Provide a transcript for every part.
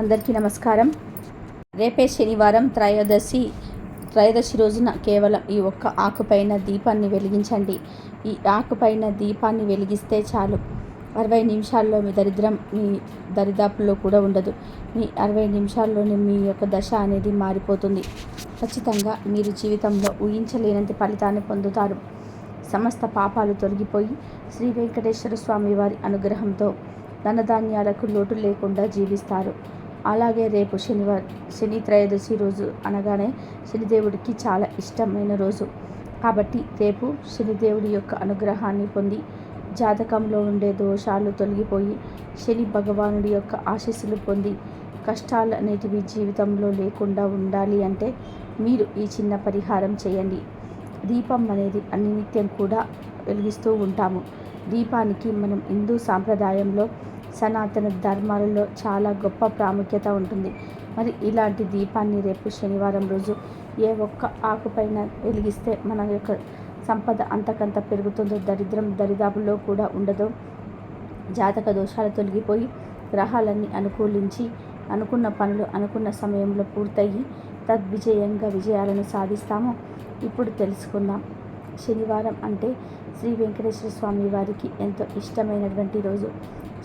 అందరికీ నమస్కారం. రేపే శనివారం త్రయోదశి త్రయోదశి రోజున కేవలం ఈ ఒక్క ఆకుపైన దీపాన్ని వెలిగించండి. ఈ ఆకుపైన దీపాన్ని వెలిగిస్తే చాలు. అరవై నిమిషాల్లో మీ దరిద్రం మీ దరిదాపుల్లో కూడా ఉండదు. మీ అరవై నిమిషాల్లోనే మీ యొక్క దశ అనేది మారిపోతుంది. ఖచ్చితంగా మీరు జీవితంలో ఊహించలేనంత ఫలితాన్ని పొందుతారు. సమస్త పాపాలు తొలగిపోయి శ్రీ వెంకటేశ్వర స్వామి వారి అనుగ్రహంతో ధనధాన్యాలకు లోటు లేకుండా జీవిస్తారు. అలాగే రేపు శనివారం శని త్రయోదశి రోజు అనగానే శనిదేవుడికి చాలా ఇష్టమైన రోజు. కాబట్టి రేపు శనిదేవుడి యొక్క అనుగ్రహాన్ని పొంది జాతకంలో ఉండే దోషాలు తొలగిపోయి శని భగవానుడి యొక్క ఆశీస్సులు పొంది కష్టాలు అనేటివి జీవితంలో లేకుండా ఉండాలి అంటే మీరు ఈ చిన్న పరిహారం చేయండి. దీపం అనేది అన్ని నిత్యం కూడా వెలిగిస్తూ ఉంటాము. దీపానికి మనం హిందూ సాంప్రదాయంలో సనాతన ధర్మాలలో చాలా గొప్ప ప్రాముఖ్యత ఉంటుంది. మరి ఇలాంటి దీపాన్ని రేపు శనివారం రోజు ఏ ఒక్క ఆకుపైన వెలిగిస్తే మన యొక్క సంపద అంతకంత పెరుగుతుందో దరిద్రం దరిదాపుల్లో కూడా ఉండదో? జాతక దోషాలు తొలగిపోయి గ్రహాలన్నీ అనుకూలించి అనుకున్న పనులు అనుకున్న సమయంలో పూర్తయి తద్విజయంగా విజయాలను సాధిస్తాము? ఇప్పుడు తెలుసుకుందాం. శనివారం అంటే శ్రీ వెంకటేశ్వర స్వామి వారికి ఎంతో ఇష్టమైనటువంటి రోజు.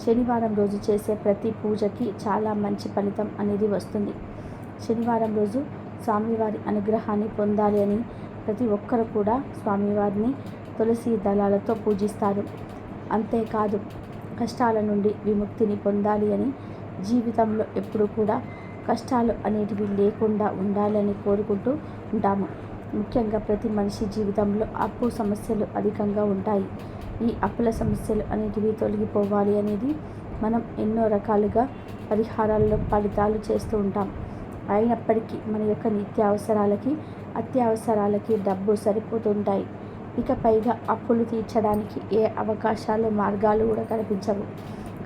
శనివారం రోజు చేసే ప్రతి పూజకి చాలా మంచి ఫలితం అనేది వస్తుంది. శనివారం రోజు స్వామివారి అనుగ్రహాన్ని పొందాలి అని ప్రతి ఒక్కరు కూడా స్వామివారిని తులసి దళాలతో పూజిస్తారు. అంతేకాదు కష్టాల నుండి విముక్తిని పొందాలి అని జీవితంలో ఎప్పుడు కూడా కష్టాలు అనేటివి లేకుండా ఉండాలని కోరుకుంటూ ఉంటాము. ముఖ్యంగా ప్రతి మనిషి జీవితంలో అప్పు సమస్యలు అధికంగా ఉంటాయి. ఈ అప్పుల సమస్యలు అనేటివి తొలగిపోవాలి అనేది మనం ఎన్నో రకాలుగా పరిహారాల్లో ఫలితాలు చేస్తూ ఉంటాం. అయినప్పటికీ మన యొక్క నిత్యావసరాలకి అత్యవసరాలకి డబ్బు సరిపోతుంటాయి. ఇక పైగా అప్పులు తీర్చడానికి ఏ అవకాశాలు మార్గాలు కూడా కనిపించవు.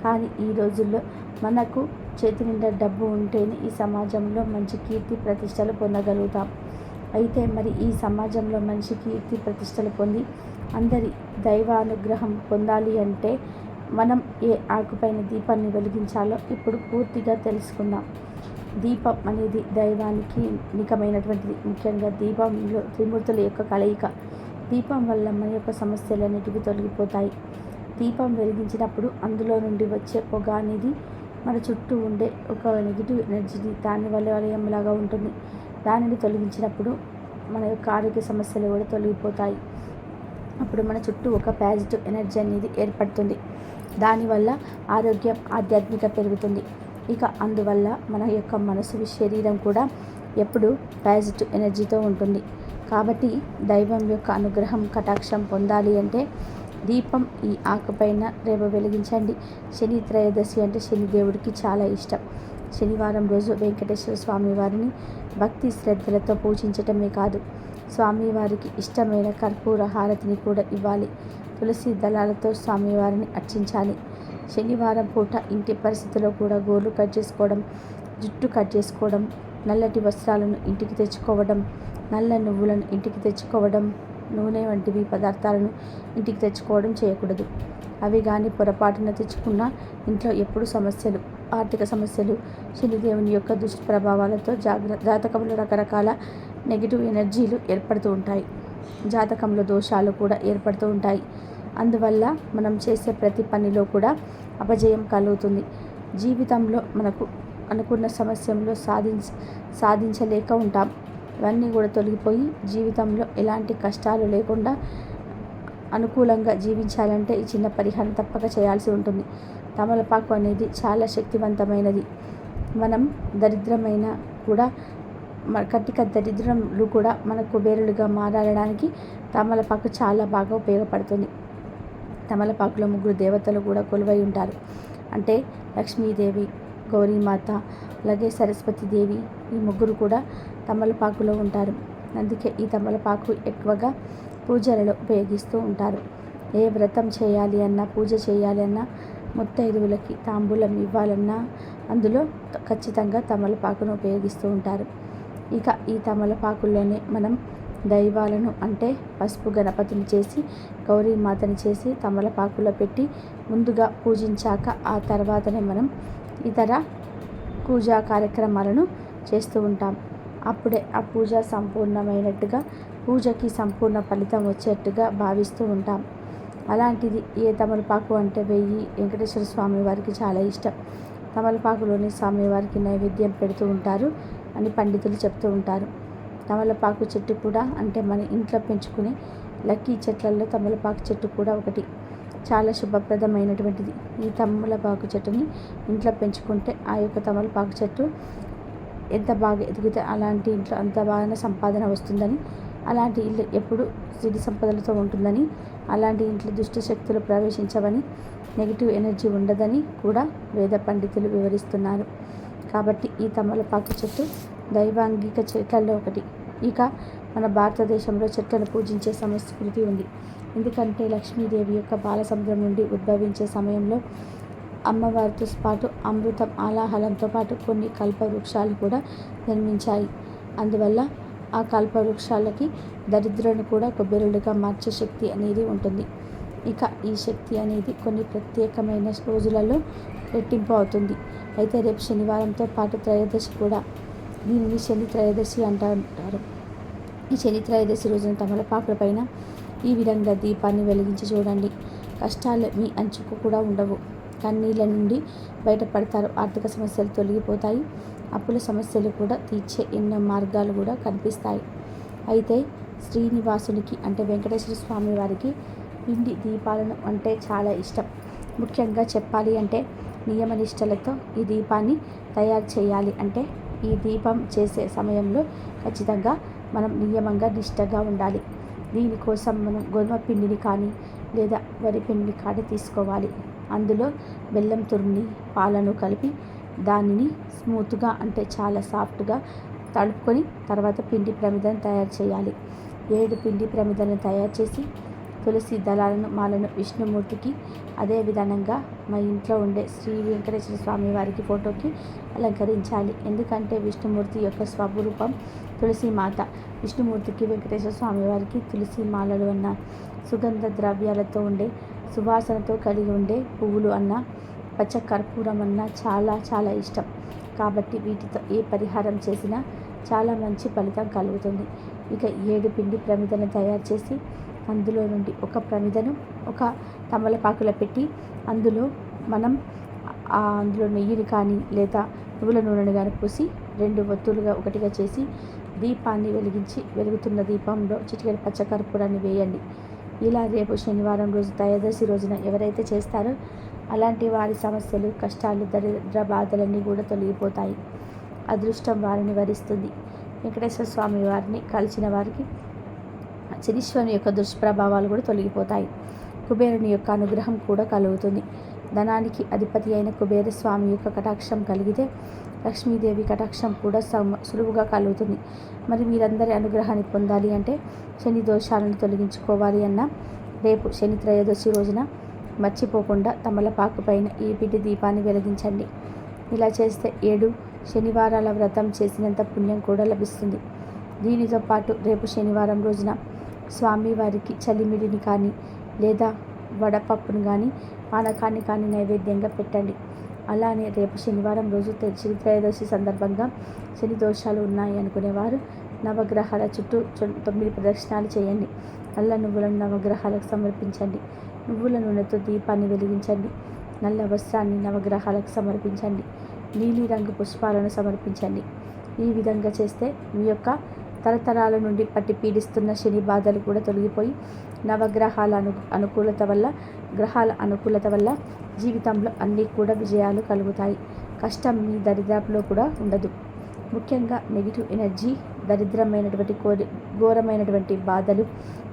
కానీ ఈ రోజుల్లో మనకు చేతి నిండా డబ్బు ఉంటేనే ఈ సమాజంలో మంచి కీర్తి ప్రతిష్టలు పొందగలుగుతాం. అయితే మరి ఈ సమాజంలో మంచి కీర్తి ప్రతిష్టలు పొంది అందరి దైవానుగ్రహం పొందాలి అంటే మనం ఏ ఆకుపైన దీపాన్ని వెలిగించాలో ఇప్పుడు పూర్తిగా తెలుసుకుందాం. దీపం అనేది దైవానికి నికమైనటువంటిది. ముఖ్యంగా దీపంలో త్రిమూర్తుల యొక్క కలయిక. దీపం వల్ల మన యొక్క సమస్యలు అనేటివి తొలగిపోతాయి. దీపం వెలిగించినప్పుడు అందులో నుండి వచ్చే పొగ అనేది మన చుట్టూ ఉండే ఒక నెగిటివ్ ఎనర్జీని దాని వల్ల వలయంలాగా ఉంటుంది. దానిని తొలగించినప్పుడు మన యొక్క ఆరోగ్య సమస్యలు కూడా తొలగిపోతాయి. అప్పుడు మన చుట్టూ ఒక పాజిటివ్ ఎనర్జీ అనేది ఏర్పడుతుంది. దానివల్ల ఆరోగ్యం ఆధ్యాత్మిక పెరుగుతుంది. ఇక అందువల్ల మన యొక్క మనసు శరీరం కూడా ఎప్పుడు పాజిటివ్ ఎనర్జీతో ఉంటుంది. కాబట్టి దైవం యొక్క అనుగ్రహం కటాక్షం పొందాలి అంటే దీపం ఈ ఆకుపైన రేపు వెలిగించండి. శని త్రయోదశి అంటే శని దేవుడికి చాలా ఇష్టం. శనివారం రోజు వెంకటేశ్వర స్వామి వారిని భక్తి శ్రద్ధలతో పూజించటమే కాదు. స్వామివారికి ఇష్టమైన కర్పూర హారతిని కూడా ఇవ్వాలి. తులసి దళాలతో స్వామివారిని అర్చించాలి. శనివారం పూట ఇంటి పరిస్థితిలో కూడా గోర్లు కట్ చేసుకోవడం జుట్టు కట్ చేసుకోవడం నల్లటి వస్త్రాలను ఇంటికి తెచ్చుకోవడం నల్ల నువ్వులను ఇంటికి తెచ్చుకోవడం నూనె వంటివి పదార్థాలను ఇంటికి తెచ్చుకోవడం చేయకూడదు. అవి కానీ పొరపాటున తెచ్చుకున్న ఇంట్లో ఎప్పుడు సమస్యలు ఆర్థిక సమస్యలు శనిదేవుని యొక్క దుష్ప్రభావాలతో జాగ్ర జాతకంలో రకరకాల నెగిటివ్ ఎనర్జీలు ఏర్పడుతూ ఉంటాయి. జాతకంలో దోషాలు కూడా ఏర్పడుతూ ఉంటాయి. అందువల్ల మనం చేసే ప్రతి పనిలో కూడా అపజయం కలుగుతుంది. జీవితంలో మనకు అనుకున్న సమస్యల్లో సాధించ సాధించలేక ఉంటాం. ఇవన్నీ కూడా తొలగిపోయి జీవితంలో ఎలాంటి కష్టాలు లేకుండా అనుకూలంగా జీవించాలంటే ఈ చిన్న పరిహారం తప్పక చేయాల్సి ఉంటుంది. తమలపాకు అనేది చాలా శక్తివంతమైనది. మనం దరిద్రమైన కూడా కట్టిక దరిద్రములు కూడా మన కుబేరులుగా మారడానికి తమలపాకు చాలా బాగా ఉపయోగపడుతుంది. తమలపాకులో ముగ్గురు దేవతలు కూడా కొలువై ఉంటారు. అంటే లక్ష్మీదేవి గౌరీమాత అలాగే సరస్వతీదేవి ఈ ముగ్గురు కూడా తమలపాకులో ఉంటారు. అందుకే ఈ తమలపాకు ఎక్కువగా పూజలలో ఉపయోగిస్తూ ఉంటారు. ఏ వ్రతం చేయాలి అన్నా పూజ చేయాలి అన్నా ముత్తైదువులకి తాంబూలం ఇవ్వాలన్నా అందులో ఖచ్చితంగా తమలపాకును ఉపయోగిస్తూ ఉంటారు. ఇక ఈ తమలపాకుల్లోనే మనం దైవాలను అంటే పసుపు గణపతిని చేసి గౌరీమాతని చేసి తమలపాకులో పెట్టి ముందుగా పూజించాక ఆ తర్వాతనే మనం ఇతర పూజా కార్యక్రమాలను చేస్తూ ఉంటాం. అప్పుడే ఆ పూజ సంపూర్ణమైనట్టుగా పూజకి సంపూర్ణ ఫలితం వచ్చేట్టుగా భావిస్తూ ఉంటాం. అలాంటిది ఏ తమలపాకు అంటే వెయ్యి వెంకటేశ్వర స్వామి వారికి చాలా ఇష్టం. తమలపాకులోని స్వామివారికి నైవేద్యం పెడుతూ ఉంటారు అని పండితులు చెప్తూ ఉంటారు. తమలపాకు చెట్టు కూడా అంటే మన ఇంట్లో పెంచుకునే లక్కీ చెట్లలో తమలపాకు చెట్టు కూడా ఒకటి. చాలా శుభప్రదమైనటువంటిది. ఈ తమలపాకు చెట్టుని ఇంట్లో పెంచుకుంటే ఆ యొక్క తమలపాకు చెట్టు ఎంత బాగా ఎదిగితే అలాంటి ఇంట్లో అంత బాగా సంపాదన వస్తుందని అలాంటి ఇల్లు ఎప్పుడు సిరి సంపదలతో ఉంటుందని అలాంటి ఇంట్లో దుష్ట శక్తులు ప్రవేశించవని నెగిటివ్ ఎనర్జీ ఉండదని కూడా వేద పండితులు వివరిస్తున్నారు. కాబట్టి ఈ తమలపాకు చెట్టు దైవాంగిక చెట్లలో ఒకటి. ఇక మన భారతదేశంలో చెట్లను పూజించే సంస్కృతి ఉంది. ఎందుకంటే లక్ష్మీదేవి యొక్క బాలసముద్రం నుండి ఉద్భవించే సమయంలో అమ్మవారితో పాటు అమృతం ఆలాహలంతో పాటు కొన్ని కల్ప వృక్షాలు కూడా జన్మించాయి. అందువల్ల ఆ కల్ప వృక్షాలకి దరిద్రను కూడా కొబ్బెరులుగా మార్చే శక్తి అనేది ఉంటుంది. ఇక ఈ శక్తి అనేది కొన్ని ప్రత్యేకమైన రోజులలో రెట్టింపు అవుతుంది. అయితే రేపు శనివారంతో పాటు త్రయోదశి కూడా దీనిని శని త్రయోదశి అంటారు. ఉంటారు ఈ శని త్రయోదశి రోజున తమలపాకుల పైన ఈ విధంగా దీపాన్ని వెలిగించి చూడండి. కష్టాలు మీ అంచుకు కూడా ఉండవు. కన్నీళ్ళ నుండి బయటపడతారు. ఆర్థిక సమస్యలు తొలగిపోతాయి. అప్పుల సమస్యలు కూడా తీర్చే ఎన్నో మార్గాలు కూడా కనిపిస్తాయి. అయితే శ్రీనివాసునికి అంటే వెంకటేశ్వర స్వామి వారికి పిండి దీపాలను అంటే చాలా ఇష్టం. ముఖ్యంగా చెప్పాలి అంటే నియమనిష్టలతో ఈ దీపాన్ని తయారు చేయాలి అంటే ఈ దీపం చేసే సమయంలో ఖచ్చితంగా మనం నియమంగా నిష్టగా ఉండాలి. దీనికోసం మనం గోధుమ పిండిని కానీ లేదా వరి కాడ తీసుకోవాలి. అందులో బెల్లం తురిమి పాలను కలిపి దానిని స్మూత్గా అంటే చాలా సాఫ్ట్గా తడుపుకొని తర్వాత పిండి ప్రమిదను తయారు చేయాలి. ఏడు పిండి ప్రమిదలను తయారు చేసి తులసి దళాలను మాలను విష్ణుమూర్తికి అదే విధానంగా మా ఇంట్లో ఉండే శ్రీ వెంకటేశ్వర స్వామి వారికి ఫోటోకి అలంకరించాలి. ఎందుకంటే విష్ణుమూర్తి యొక్క స్వరూపం తులసి మాత. విష్ణుమూర్తికి వెంకటేశ్వర స్వామి వారికి తులసి మాలలు అన్న సుగంధ ద్రవ్యాలతో ఉండే సువాసనతో కలిగి ఉండే పువ్వులు అన్న పచ్చ కర్పూరం అన్న చాలా చాలా ఇష్టం. కాబట్టి వీటితో ఏ పరిహారం చేసినా చాలా మంచి ఫలితం కలుగుతుంది. ఇక ఏడు పిండి ప్రమిదను తయారు చేసి అందులో నుండి ఒక ప్రమిదను ఒక తమలపాకులో పెట్టి అందులో మనం అందులో నెయ్యిని కానీ లేదా నువ్వుల నూనెను కానీ పోసి రెండు ఒత్తులుగా ఒకటిగా చేసి దీపాన్ని వెలిగించి వెలుగుతున్న దీపంలో చిటికెడు పచ్చకర్పూరాన్ని వేయండి. ఇలా రేపు శనివారం రోజు త్రయోదశి రోజున ఎవరైతే చేస్తారో అలాంటి వారి సమస్యలు కష్టాలు దరిద్ర బాధలన్నీ కూడా తొలగిపోతాయి. అదృష్టం వారిని వరిస్తుంది. వెంకటేశ్వర స్వామి వారిని కలిసిన వారికి శనీశ్వరుని యొక్క దుష్ప్రభావాలు కూడా తొలగిపోతాయి. కుబేరుని యొక్క అనుగ్రహం కూడా కలుగుతుంది. ధనానికి అధిపతి అయిన కుబేర స్వామి యొక్క కటాక్షం కలిగితే లక్ష్మీదేవి కటాక్షం కూడా సులువుగా కలుగుతుంది. మరి మీరందరి అనుగ్రహాన్ని పొందాలి అంటే శని దోషాలను తొలగించుకోవాలి అన్న రేపు శని త్రయోదశి రోజున మర్చిపోకుండా తమలపాకు పైన ఈ పిటి దీపాన్ని వెలిగించండి. ఇలా చేస్తే ఏడు శనివారాల వ్రతం చేసినంత పుణ్యం కూడా లభిస్తుంది. దీనితో పాటు రేపు శనివారం రోజున స్వామివారికి చలిమిడిని కానీ లేదా వడపప్పును కానీ పానకాన్ని కానీ నైవేద్యంగా పెట్టండి. అలానే రేపు శనివారం రోజు శని త్రయోదశి సందర్భంగా శని దోషాలు ఉన్నాయి అనుకునేవారు నవగ్రహాల చుట్టూ తొమ్మిది ప్రదక్షిణాలు చేయండి. నల్ల నువ్వులను నవగ్రహాలకు సమర్పించండి. నువ్వుల నూనెతో దీపాన్ని వెలిగించండి. నల్ల వస్త్రాన్ని నవగ్రహాలకు సమర్పించండి. నీలిరంగు పుష్పాలను సమర్పించండి. ఈ విధంగా చేస్తే మీ యొక్క తరతరాల నుండి పట్టి పీడిస్తున్న శని బాధలు కూడా తొలగిపోయి నవగ్రహాల అను అనుకూలత వల్ల గ్రహాల అనుకూలత వల్ల జీవితంలో అన్నీ కూడా విజయాలు కలుగుతాయి. కష్టం మీ దరిద్రాపులో కూడా ఉండదు. ముఖ్యంగా నెగిటివ్ ఎనర్జీ దరిద్రమైనటువంటి కోరి ఘోరమైనటువంటి బాధలు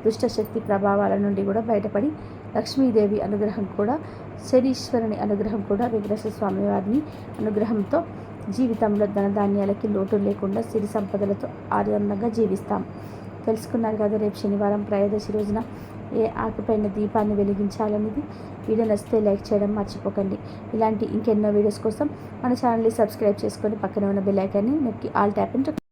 దుష్టశక్తి ప్రభావాల నుండి కూడా బయటపడి లక్ష్మీదేవి అనుగ్రహం కూడా శనీశ్వరుని అనుగ్రహం కూడా వెంకటేశ్వర స్వామి వారిని అనుగ్రహంతో జీవితంలో ధనధాన్యాలకి లోటు లేకుండా సిరి సంపదలతో ఆనందంగా జీవిస్తాం. తెలుసుకున్నారు కదా రేపు శనివారం ప్రయదశి రోజున ఏ ఆకుపైన దీపాన్ని వెలిగించాలనేది వీడియో నచ్చితే లైక్ చేయడం మర్చిపోకండి. ఇలాంటి ఇంకెన్నో వీడియోస్ కోసం మన ఛానల్ని సబ్స్క్రైబ్ చేసుకొని పక్కన ఉన్న బెల్ ఐకాన్ని నొక్కి ఆల్ ట్యాప్